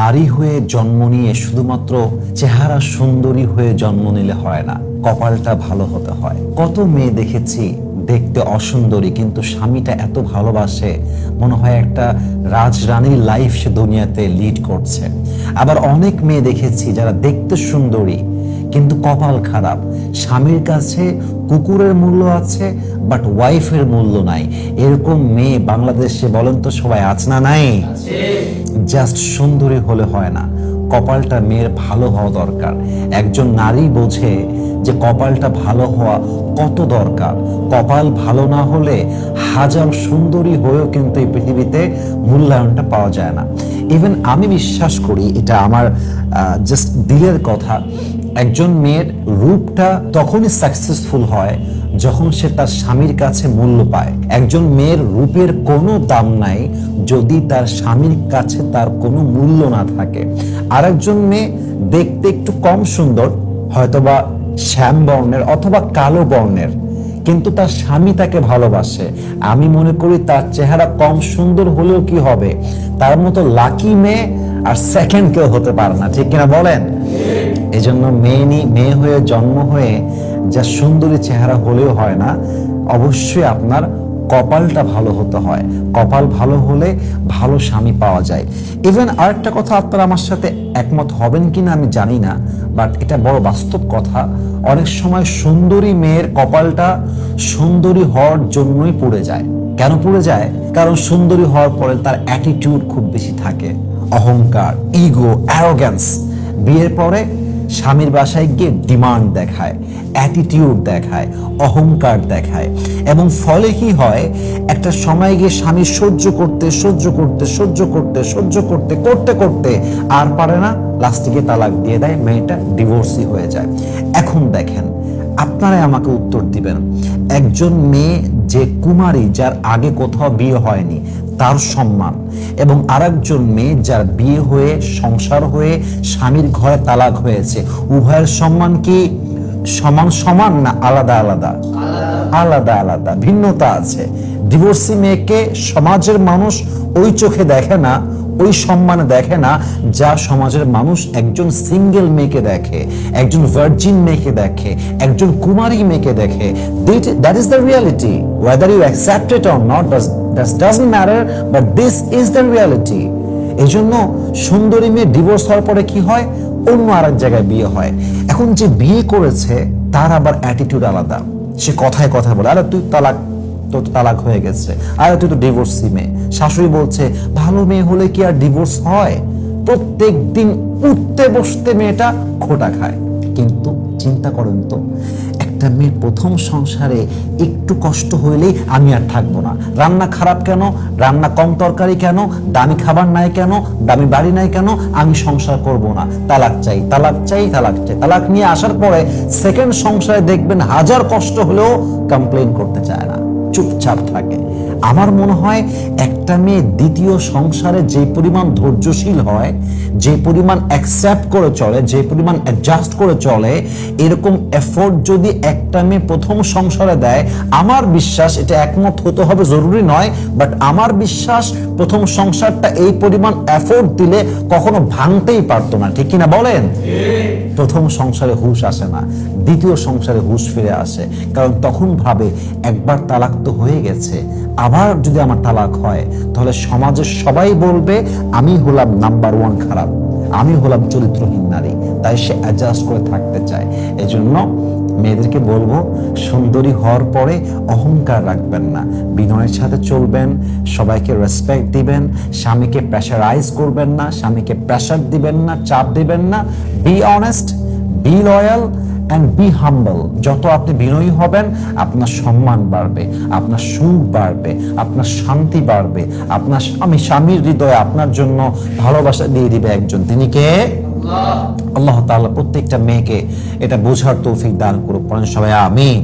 নারী হয়ে জন্ম নিয়ে শুধুমাত্র চেহারা সুন্দরী হয়ে জন্ম নিলে হয় না, কপালটা ভালো হতে হয়। কত মেয়ে দেখেছি দেখতে অসুন্দরী, কিন্তু স্বামীটা এত ভালোবাসে, মনে হয় একটা রাজরানীর লাইফ সে দুনিয়াতে লিড করছে। আবার অনেক মেয়ে দেখেছি যারা দেখতে সুন্দরী কিন্তু কপাল খারাপ। স্বামীর কাছে কুকুরের মূল্য আছে বাট ওয়াইফের মূল্য নাই। এরকম মেয়ে বাংলাদেশে বলেন তো সবাই আছে না নাই? জাস্ট সুন্দরী হলে হয় না। কপালটা মেয়ের ভালো হওয়া দরকার। একজন নারী বোঝে যে কপালটা ভালো হওয়া কত দরকার। কপাল ভালো না হলে হাজার সুন্দরী হয়েও কিন্তু এই পৃথিবীতে মূল্যায়নটা পাওয়া যায় না। ইভেন আমি বিশ্বাস করি, এটা আমার জাস্ট দিলের কথা একজন মেয়ের রূপটা তখনই সাকসেসফুল হয় যখন সে তার স্বামীর কাছে মূল্য পায়। একজন মেয়ের রূপের কোনো দাম নাই যদি তার স্বামীর কাছে তার কোনো মূল্য না থাকে। আর একজন মেয়ে দেখতে একটু কম সুন্দর, হয়তোবা শ্যাম বর্ণের অথবা কালো বর্ণের, কিন্তু তার স্বামী তাকে ভালোবাসে। আমি মনে করি তার চেহারা কম সুন্দর হলেও কি হবে? তার মতো লাকি মেয়ে আর সেকেন্ড কেউ হতে পারে না, ঠিক কিনা বলেন? এজন্য মেয়ে নি, মেয়ে হয়ে জন্ম হয়ে যা সুন্দরী চেহারা হলেও হয় না, অবশ্যই আপনার কপালটা ভালো হতে হয়। কপাল ভালো হলে ভালো স্বামী পাওয়া যায়। ইভেন আরেকটা কথা আপনারা আমার সাথে একমত হবেন কিনা আমি জানি না বাট এটা বড় বাস্তব কথা। অনেক সময় সুন্দরী মেয়ের কপালটা সুন্দরী হওয়ার জন্যই পড়ে যায়। কেন পড়ে যায়? কারণ সুন্দরী হওয়ার পরে তার অ্যাটিটিউড খুব বেশি থাকে। অহংকার ইগো অ্যারোগ্যান্স বিয়ের পরে স্বামীর বাসায় গিয়ে ডিমান্ড দেখায় অ্যাটিটিউড দেখায়, অহংকার দেখায়। এবং ফলে কি হয়, একটা সময় গিয়ে স্বামী সহ্য করতে সহ্য করতে সহ্য করতে সহ্য করতে করতে করতে আর পারে না। লাস্টিকে তালাক দিয়ে দেয়, মেয়েটা ডিভোর্সই হয়ে যায়। এখন দেখেন আপনারাই আমাকে উত্তর দিবেন। একজন মেয়ে, যে কুমারী, যার আগে কোথাও বিয়ে হয়নি, তার সম্মান। এবং আরেকজন মেয়ে, যার বিয়ে হয়ে, সংসার হয়ে, স্বামীর ঘরে তালাক হয়েছে। উভয়ের সম্মান কি সমান সমান না আলাদা আলাদা? আলাদা আলাদা, ভিন্নতা আছে। ডিভোর্সি মেয়েকে সমাজের মানুষ ওই চোখে দেখে না ওই সম্মানে দেখে না যা সমাজের মানুষ একজন সিঙ্গেল মেয়েকে দেখে, একজন ভার্জিন মেয়েকে দেখে, একজন কুমারী মেয়েকে দেখে। That is the reality whether you accept it or not does doesn't matter but this is the reality এই জন্য সুন্দরী মেয়ে ডিভোর্স হওয়ার পরে কি হয়? অন্য আর এক জায়গায় বিয়ে হয়। এখন যে বিয়ে করেছে, তার আবার অ্যাটিটিউড আলাদা। সে কথায় কথা বলে, আরে, তুই তালাক তো তালাক হয়ে গেছে। আর তুই তো ডিভোর্সি মেয়ে শাশুড়ি বলছে, ভালো মেয়ে হলে কি আর ডিভোর্স হয়? প্রত্যেক দিন উঠতে বসতে মেয়েটা খোটা খায়। কিন্তু চিন্তা করেন তো, একটা মেয়ের প্রথম সংসারে একটু কষ্ট হইলেই আমি আর থাকব না। রান্না খারাপ কেন? রান্না কম তরকারি কেন? দামি খাবার নাই কেন? দামি বাড়ি নাই কেন? আমি সংসার করব না। তালাক চাই তালাক চাই তালাক চাই। তালাক নিয়ে আসার পরে সেকেন্ড সংসারে দেখবেন হাজার কষ্ট হলেও কমপ্লেন করতে চায় না। চুপচাপ থাকে। আমার মনে হয় একটা মেয়ে দ্বিতীয় সংসারে যে পরিমাণ ধৈর্যশীল হয়, যে পরিমাণ অ্যাকসেপ্ট করে চলে, যে পরিমাণ অ্যাডজাস্ট করে চলে, এরকম এফোর্ট যদি একটা মেয়ে প্রথম সংসারে দেয়, আমার বিশ্বাস এটা একমত হতে হবে, জরুরি নয় বাট আমার বিশ্বাস প্রথম সংসারটা এই পরিমাণ এফোর্ট দিলে কখনো ভাঙতেই পারতো না। ঠিক কিনা বলেন? প্রথম সংসারে হুশ আসে না, দ্বিতীয় সংসারে হুশ ফিরে আসে। কারণ তখন ভাবে, একবার তালাক তো হয়ে গেছে, আবার যদি আমার তালাক হয়, তাহলে সমাজের সবাই বলবে, আমি হলাম নাম্বার ওয়ান খারাপ, আমি হলাম চরিত্রহীন নারী। তাই সে অ্যাডজাস্ট করে থাকতে চায়। এজন্য মেয়েদেরকে বলব, সুন্দরী হওয়ার পরে অহংকার রাখবেন না। বিনয়ের সাথে চলবেন, সবাইকে রেসপেক্ট দিবেন, স্বামীকে প্রেশারাইজ করবেন না, স্বামীকে প্রেশার দিবেন না, চাপ দিবেন না। Be honest be loyal and be humble যত আপনি বিনয়ী হবেন, আপনার সম্মান বাড়বে, আপনার সুখ বাড়বে, আপনার শান্তি বাড়বে, আপনার স্বামী, স্বামীর হৃদয়ে আপনার জন্য ভালোবাসা দিয়ে দিবে একজন। তিনি কে? আল্লাহ তাআলা প্রত্যেকটা মেয়েকে এটা বোঝার তৌফিক দান করুক। পড়েন সবাই আমিন।